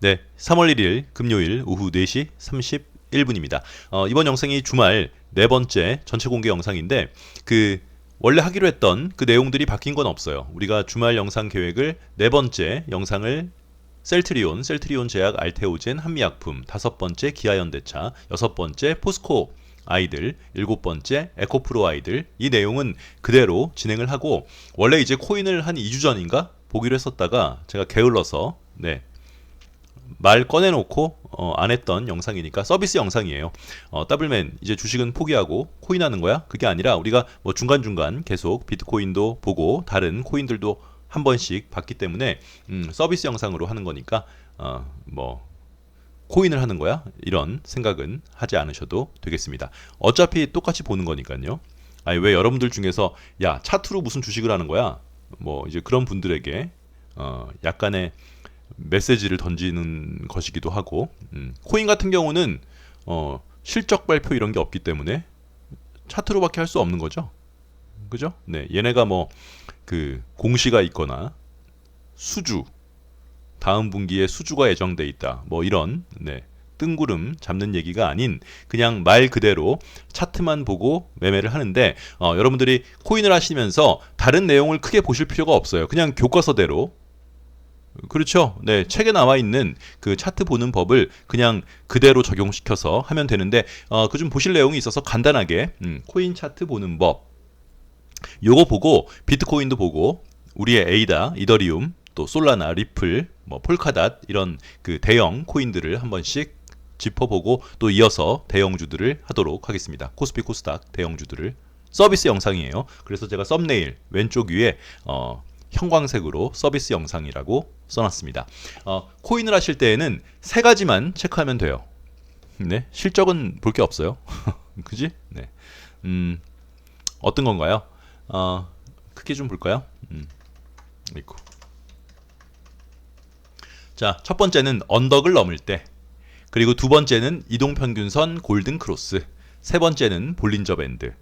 네, 3월 1일 금요일 오후 4시 31분입니다. 어, 이번 영상이 주말 네 번째 전체 공개 영상인데 그 원래 하기로 했던 그 내용들이 바뀐 건 없어요. 우리가 주말 영상 계획을 네 번째 영상을 셀트리온, 셀트리온 제약 알테오젠 한미약품, 다섯 번째 기아현대차, 여섯 번째 포스코 아이들, 일곱 번째 에코프로 아이들 이 내용은 그대로 진행을 하고 원래 이제 코인을 한 2주 전인가 보기로 했었다가 제가 게을러서 네. 말 꺼내놓고 어, 안 했던 영상이니까 서비스 영상이에요. 어, 더블맨 이제 주식은 포기하고 코인 하는 거야? 그게 아니라 우리가 뭐 중간 중간 계속 비트코인도 보고 다른 코인들도 한 번씩 봤기 때문에 음, 서비스 영상으로 하는 거니까 어, 뭐 코인을 하는 거야? 이런 생각은 하지 않으셔도 되겠습니다. 어차피 똑같이 보는 거니까요. 아니 왜 여러분들 중에서 야 차트로 무슨 주식을 하는 거야? 뭐 이제 그런 분들에게 어, 약간의 메시지를 던지는 것이기도 하고 음, 코인 같은 경우는 어, 실적 발표 이런 게 없기 때문에 차트로밖에 할 수 없는 거죠. 그죠? 네, 얘네가 뭐 그 공시가 있거나 수주 다음 분기에 수주가 예정돼 있다. 뭐 이런 네. 뜬구름 잡는 얘기가 아닌 그냥 말 그대로 차트만 보고 매매를 하는데 어, 여러분들이 코인을 하시면서 다른 내용을 크게 보실 필요가 없어요. 그냥 교과서대로 그렇죠. 네, 책에 나와 있는 그 차트 보는 법을 그냥 그대로 적용시켜서 하면 되는데 어, 그 좀 보실 내용이 있어서 간단하게 음, 코인 차트 보는 법 요거 보고 비트코인도 보고 우리의 에이다, 이더리움, 또 솔라나, 리플, 뭐 폴카닷 이런 그 대형 코인들을 한 번씩 짚어보고 또 이어서 대형주들을 하도록 하겠습니다. 코스피 코스닥 대형주들을 서비스 영상이에요. 그래서 제가 썸네일 왼쪽 위에 어, 형광색으로 서비스 영상이라고 써놨습니다. 어, 코인을 하실 때에는 세 가지만 체크하면 돼요. 네, 실적은 볼 게 없어요. 그지? 네. 음, 어떤 건가요? 어, 크게 좀 볼까요? 음, 있고. 자, 첫 번째는 언덕을 넘을 때. 그리고 두 번째는 이동평균선 골든 크로스. 세 번째는 볼린저 밴드.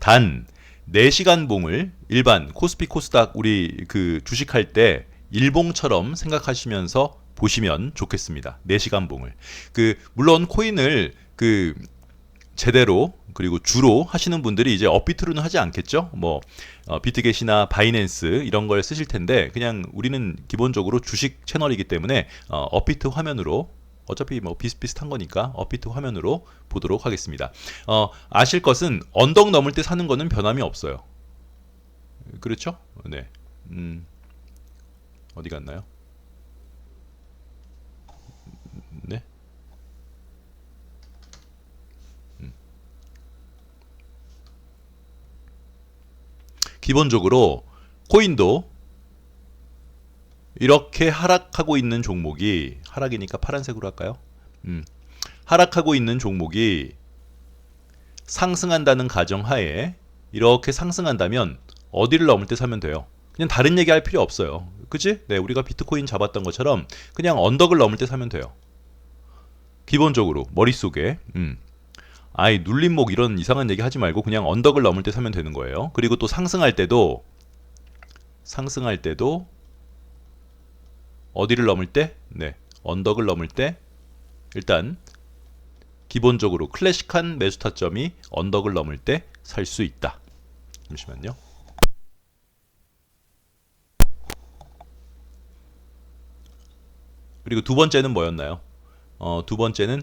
단 4시간 봉을 일반 코스피 코스닥 우리 그 주식할 때 일봉처럼 생각하시면서 보시면 좋겠습니다. 4시간 봉을. 그 물론 코인을 그 제대로 그리고 주로 하시는 분들이 이제 업비트로는 하지 않겠죠. 뭐 어, 비트겟이나 바이낸스 이런 걸 쓰실 텐데 그냥 우리는 기본적으로 주식 채널이기 때문에 어, 업비트 화면으로 어차피 뭐 비슷비슷한 거니까 업비트 화면으로 보도록 하겠습니다. 어, 아실 것은 언덕 넘을 때 사는 거는 변함이 없어요. 그렇죠? 네. 음, 어디 갔나요? 네. 음. 기본적으로 코인도 이렇게 하락하고 있는 종목이 하락이니까 파란색으로 할까요? 음. 하락하고 있는 종목이 상승한다는 가정하에 이렇게 상승한다면 어디를 넘을 때 사면 돼요? 그냥 다른 얘기 할 필요 없어요. 그지? 네, 우리가 비트코인 잡았던 것처럼 그냥 언덕을 넘을 때 사면 돼요. 기본적으로 머릿속에 음. 아이 눌림목 이런 이상한 얘기 하지 말고 그냥 언덕을 넘을 때 사면 되는 거예요. 그리고 또 상승할 때도 상승할 때도 어디를 넘을 때? 네. 언덕을 넘을 때 일단 기본적으로 클래식한 매수 타점이 언덕을 넘을 때 살 수 있다. 잠시만요. 그리고 두 번째는 뭐였나요? 어, 두 번째는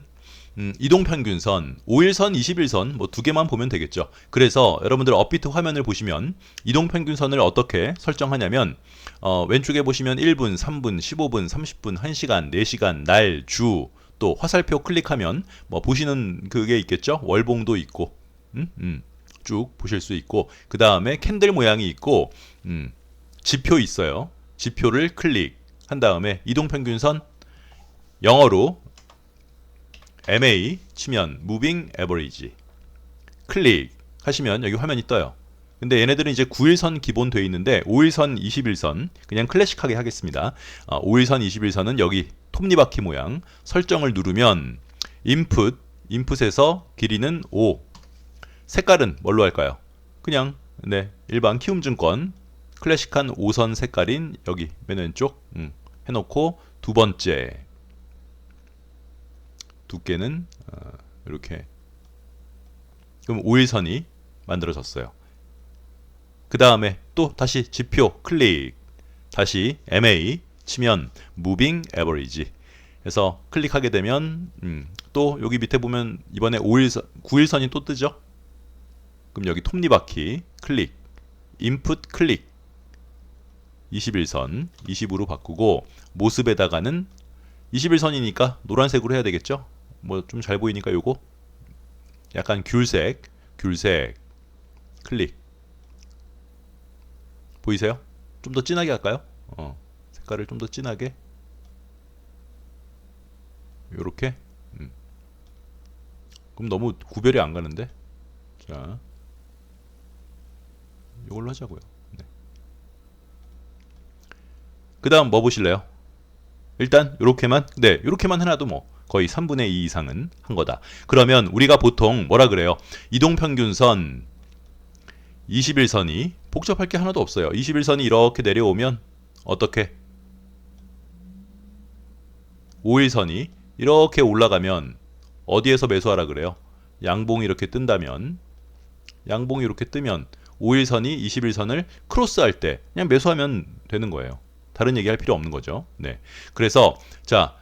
음, 이동평균선, 5일선, 21선 뭐 두 개만 보면 되겠죠. 그래서 여러분들 업비트 화면을 보시면 이동평균선을 어떻게 설정하냐면 어, 왼쪽에 보시면 1분, 3분, 15분, 30분, 1시간, 4시간, 날, 주, 또 화살표 클릭하면 뭐 보시는 그게 있겠죠. 월봉도 있고, 음, 음, 쭉 보실 수 있고, 그 다음에 캔들 모양이 있고, 음, 지표 있어요. 지표를 클릭한 다음에 이동평균선 영어로 MA 치면 Moving Average 클릭 하시면 여기 화면이 떠요. 근데 얘네들은 이제 9일선 기본 돼 있는데 5일선, 21선 그냥 클래식하게 하겠습니다. 어, 5일선, 21선은 여기 톱니바퀴 모양 설정을 누르면 인풋, 인풋에서 길이는 5 색깔은 뭘로 할까요? 그냥 네 일반 키움증권 클래식한 5선 색깔인 여기 맨 왼쪽 음, 해놓고 두 번째 두께는 어, 이렇게 그럼 5일선이 만들어졌어요. 그 다음에 또 다시 지표 클릭 다시 MA 치면 Moving Average 그래서 클릭하게 되면 음, 또 여기 밑에 보면 이번에 5일선 9일선이 또 뜨죠. 그럼 여기 톱니바퀴 클릭 인풋 클릭 21선 20으로 바꾸고 모습에다가는 21선이니까 노란색으로 해야 되겠죠? 뭐 좀 잘 보이니까 요거 약간 귤색, 귤색 클릭 보이세요? 좀 더 진하게 할까요? 어, 색깔을 좀 더 진하게 요렇게 음. 그럼 너무 구별이 안 가는데 자 이걸로 하자고요. 네. 그 다음 뭐 보실래요? 일단 이렇게만 네 이렇게만 해놔도 뭐 거의 3분의 2 이상은 한 거다. 그러면 우리가 보통 뭐라 그래요? 이동평균선 21선이 복잡할 게 하나도 없어요. 21선이 이렇게 내려오면 어떻게? 5일선이 이렇게 올라가면 어디에서 매수하라 그래요? 양봉이 이렇게 뜬다면 양봉이 이렇게 뜨면 5일선이 21선을 크로스할 때 그냥 매수하면 되는 거예요. 다른 얘기할 필요 없는 거죠. 네. 그래서 자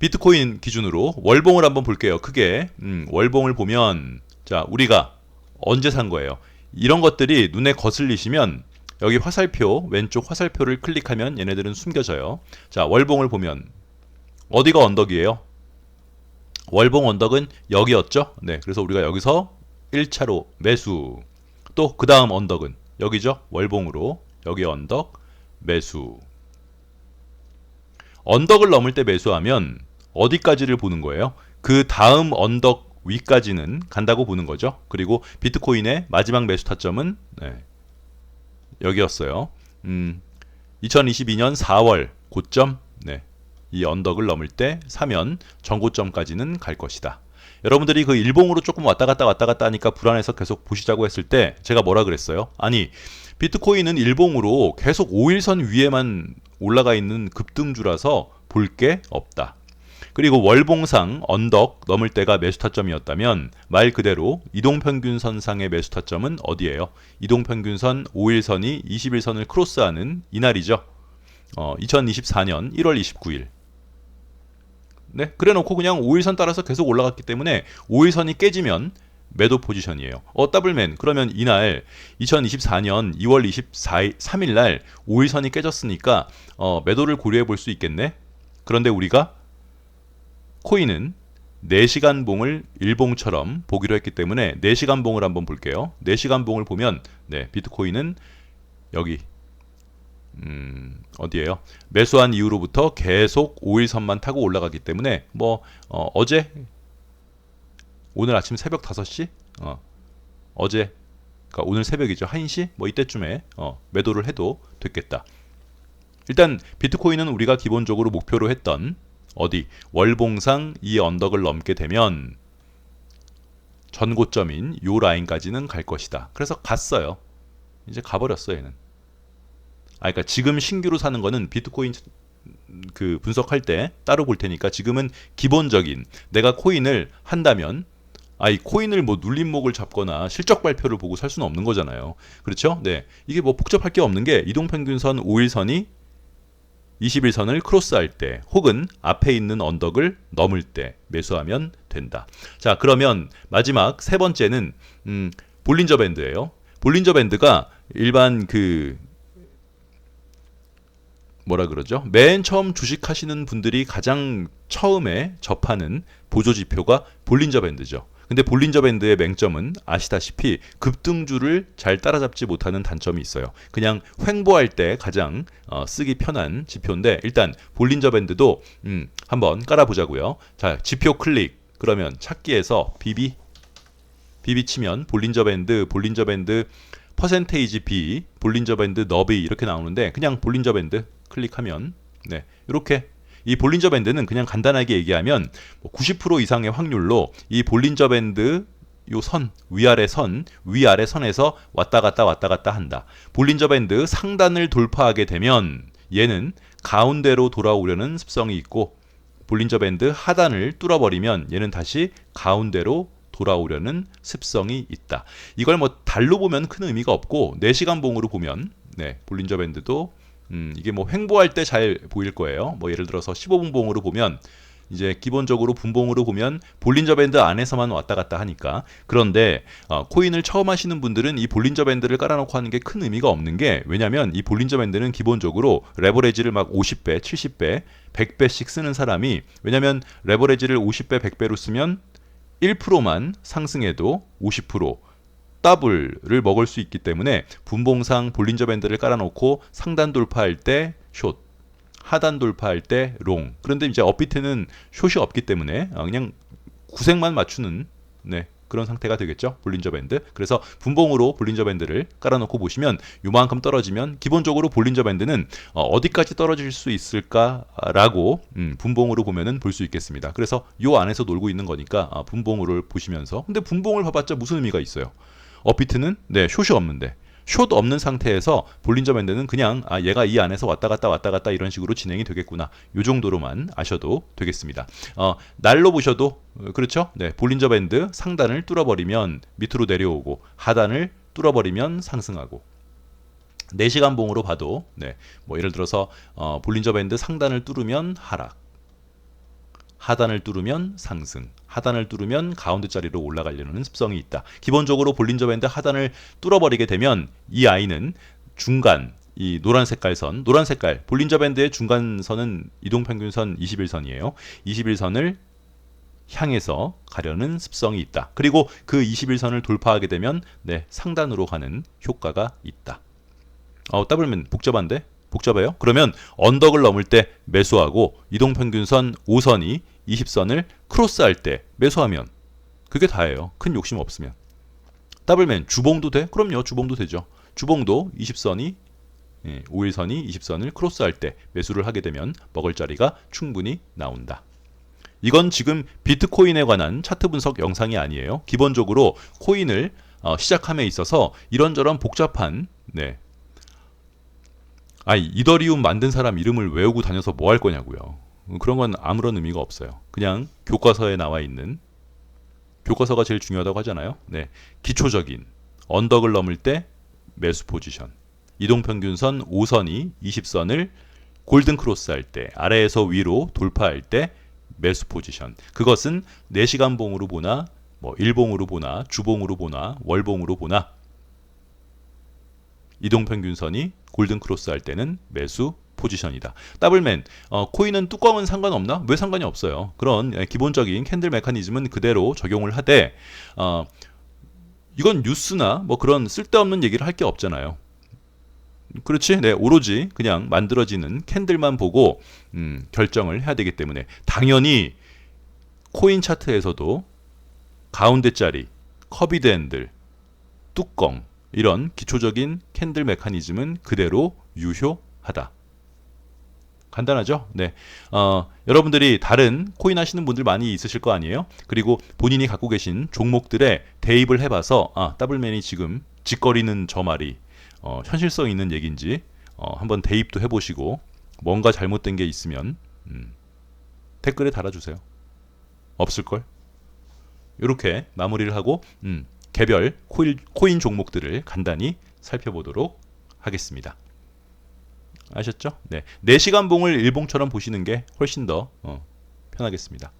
비트코인 기준으로 월봉을 한번 볼게요. 크게 음, 월봉을 보면 자 우리가 언제 산 거예요? 이런 것들이 눈에 거슬리시면 여기 화살표 왼쪽 화살표를 클릭하면 얘네들은 숨겨져요. 자 월봉을 보면 어디가 언덕이에요? 월봉 언덕은 여기였죠. 네, 그래서 우리가 여기서 1차로 매수. 또 그 다음 언덕은 여기죠. 월봉으로 여기 언덕 매수. 언덕을 넘을 때 매수하면 어디까지를 보는 거예요? 그 다음 언덕 위까지는 간다고 보는 거죠. 그리고 비트코인의 마지막 매수 타점은 네, 여기였어요. 음, 2022년 4월 고점 네, 이 언덕을 넘을 때 사면 전고점까지는 갈 것이다. 여러분들이 그 일봉으로 조금 왔다 갔다 왔다 갔다 하니까 불안해서 계속 보시자고 했을 때 제가 뭐라 그랬어요? 아니 비트코인은 일봉으로 계속 5일선 위에만 올라가 있는 급등주라서 볼 게 없다. 그리고 월봉상 언덕 넘을 때가 매수 타점이었다면 말 그대로 이동평균선상의 매수 타점은 어디예요? 이동평균선 5일선이 21선을 크로스하는 이날이죠. 어, 2024년 1월 29일. 네, 그래 놓고 그냥 5일선 따라서 계속 올라갔기 때문에 5일선이 깨지면 매도 포지션이에요. 어, 더블맨. 그러면 이날 2024년 2월 24일 3일 날 5일선이 깨졌으니까 어, 매도를 고려해 볼 수 있겠네. 그런데 우리가 코인은 4시간 봉을 일봉처럼 보기로 했기 때문에 4시간 봉을 한번 볼게요. 4시간 봉을 보면 네, 비트코인은 여기 음, 어디에요? 매수한 이후로부터 계속 5일선만 타고 올라가기 때문에 뭐 어, 제 오늘 아침 새벽 5시 어, 어제 그러니까 오늘 새벽이죠. 1시 뭐 이때쯤에 어, 매도를 해도 됐겠다. 일단 비트코인은 우리가 기본적으로 목표로 했던 어디 월봉상 이 언덕을 넘게 되면 전고점인 요 라인까지는 갈 것이다. 그래서 갔어요. 이제 가버렸어 얘는. 아, 그러니까 지금 신규로 사는 거는 비트코인 그 분석할 때 따로 볼 테니까 지금은 기본적인 내가 코인을 한다면 아이 코인을 뭐 눌림목을 잡거나 실적 발표를 보고 살 수는 없는 거잖아요. 그렇죠? 네. 이게 뭐 복잡할 게 없는 게 이동평균선 5일선이 21선을 크로스할 때 혹은 앞에 있는 언덕을 넘을 때 매수하면 된다. 자, 그러면 마지막 세 번째는 음, 볼린저 밴드예요. 볼린저 밴드가 일반 그 뭐라 그러죠? 맨 처음 주식하시는 분들이 가장 처음에 접하는 보조 지표가 볼린저 밴드죠. 근데 볼린저 밴드의 맹점은 아시다시피 급등주를 잘 따라잡지 못하는 단점이 있어요. 그냥 횡보할 때 가장 어, 쓰기 편한 지표인데 일단 볼린저 밴드도 음, 한번 깔아보자고요. 자 지표 클릭 그러면 찾기에서 BB BB 치면 볼린저 밴드 볼린저 밴드 퍼센테이지 B 볼린저 밴드 너비 이렇게 나오는데 그냥 볼린저 밴드 클릭하면 네 이렇게 이 볼린저 밴드는 그냥 간단하게 얘기하면 90%뭐 이상의 확률로 이 볼린저 밴드 요 선, 위아래 선, 위아래 선에서 왔다 갔다 왔다 갔다 한다. 볼린저 밴드 상단을 돌파하게 되면 얘는 가운데로 돌아오려는 습성이 있고 볼린저 밴드 하단을 뚫어버리면 얘는 다시 가운데로 돌아오려는 습성이 있다. 이걸 뭐 달로 보면 큰 의미가 없고 4시간 봉으로 보면 네, 볼린저 밴드도 음, 이게 뭐 횡보할 때 잘 보일 거예요. 뭐 예를 들어서 15분 봉으로 보면 이제 기본적으로 분봉으로 보면 볼린저 밴드 안에서만 왔다 갔다 하니까 그런데 어, 코인을 처음 하시는 분들은 이 볼린저 밴드를 깔아놓고 하는 게 큰 의미가 없는 게 왜냐하면 이 볼린저 밴드는 기본적으로 레버레지를 막 50배, 70배, 100배씩 쓰는 사람이 왜냐하면 레버레지를 50배, 100배로 쓰면 1%만 상승해도 50% 더블을 먹을 수 있기 때문에 분봉상 볼린저 밴드를 깔아놓고 상단 돌파할 때 숏, 하단 돌파할 때 롱. 그런데 이제 업비트는 숏이 없기 때문에 어, 그냥 구색만 맞추는 네, 그런 상태가 되겠죠. 볼린저 밴드. 그래서 분봉으로 볼린저 밴드를 깔아놓고 보시면 요만큼 떨어지면 기본적으로 볼린저 밴드는 어, 디까지 떨어질 수 있을까라고 음, 분봉으로 보면은 볼 수 있겠습니다. 그래서 요 안에서 놀고 있는 거니까 아, 분봉으로 보시면서 근데 분봉을 봐봤자 무슨 의미가 있어요? 업비트는 네 숏이 없는데 숏 없는 상태에서 볼린저 밴드는 그냥 아 얘가 이 안에서 왔다 갔다 왔다 갔다 이런 식으로 진행이 되겠구나 요 정도로만 아셔도 되겠습니다. 어, 날로 보셔도 어, 그렇죠? 네 볼린저 밴드 상단을 뚫어버리면 밑으로 내려오고 하단을 뚫어버리면 상승하고 4시간 봉으로 봐도 네, 뭐 예를 들어서 어, 볼린저 밴드 상단을 뚫으면 하락 하단을 뚫으면 상승, 하단을 뚫으면 가운데 자리로 올라가려는 습성이 있다. 기본적으로 볼린저 밴드 하단을 뚫어버리게 되면 이 아이는 중간 이 노란 색깔 선, 노란 색깔 볼린저 밴드의 중간 선은 이동 평균선 21선이에요. 21선을 향해서 가려는 습성이 있다. 그리고 그 21선을 돌파하게 되면 네, 상단으로 가는 효과가 있다. 어, 더블맨 복잡한데? 복잡해요? 그러면 언덕을 넘을 때 매수하고 이동평균선 5선이 20선을 크로스할 때 매수하면 그게 다예요. 큰 욕심 없으면. 더블맨 주봉도 돼? 그럼요. 주봉도 되죠. 주봉도 20선이 예, 5일선이 20선을 크로스할 때 매수를 하게 되면 먹을 자리가 충분히 나온다. 이건 지금 비트코인에 관한 차트 분석 영상이 아니에요. 기본적으로 코인을 어, 시작함에 있어서 이런저런 복잡한 네, 아 이더리움 만든 사람 이름을 외우고 다녀서 뭐 할 거냐고요. 그런 건 아무런 의미가 없어요. 그냥 교과서에 나와 있는 교과서가 제일 중요하다고 하잖아요. 네, 기초적인 언덕을 넘을 때 매수 포지션, 이동 평균선 5선이 20선을 골든 크로스 할 때, 아래에서 위로 돌파할 때 매수 포지션. 그것은 4시간 봉으로 보나, 뭐 일봉으로 보나, 주봉으로 보나, 월봉으로 보나 이동평균선이 골든 크로스 할 때는 매수 포지션이다. 더블맨 어, 코인은 뚜껑은 상관없나? 왜 상관이 없어요? 그런 예, 기본적인 캔들 메커니즘은 그대로 적용을 하되 어, 이건 뉴스나 뭐 그런 쓸데없는 얘기를 할 게 없잖아요. 그렇지? 네, 오로지 그냥 만들어지는 캔들만 보고 음, 결정을 해야 되기 때문에 당연히 코인 차트에서도 가운데 자리, 커비드 핸들, 뚜껑 이런 기초적인 캔들 메커니즘은 그대로 유효하다. 간단하죠? 네. 어, 여러분들이 다른 코인 하시는 분들 많이 있으실 거 아니에요? 그리고 본인이 갖고 계신 종목들에 대입을 해봐서, 아, 더블맨이 지금 짓거리는 저 말이, 어, 현실성 있는 얘기인지, 어, 한번 대입도 해보시고, 뭔가 잘못된 게 있으면, 음, 댓글에 달아주세요. 없을걸? 이렇게 마무리를 하고, 음, 개별 코인, 코인 종목들을 간단히 살펴보도록 하겠습니다. 아셨죠? 네. 4시간 봉을 일봉처럼 보시는 게 훨씬 더 어, 편하겠습니다.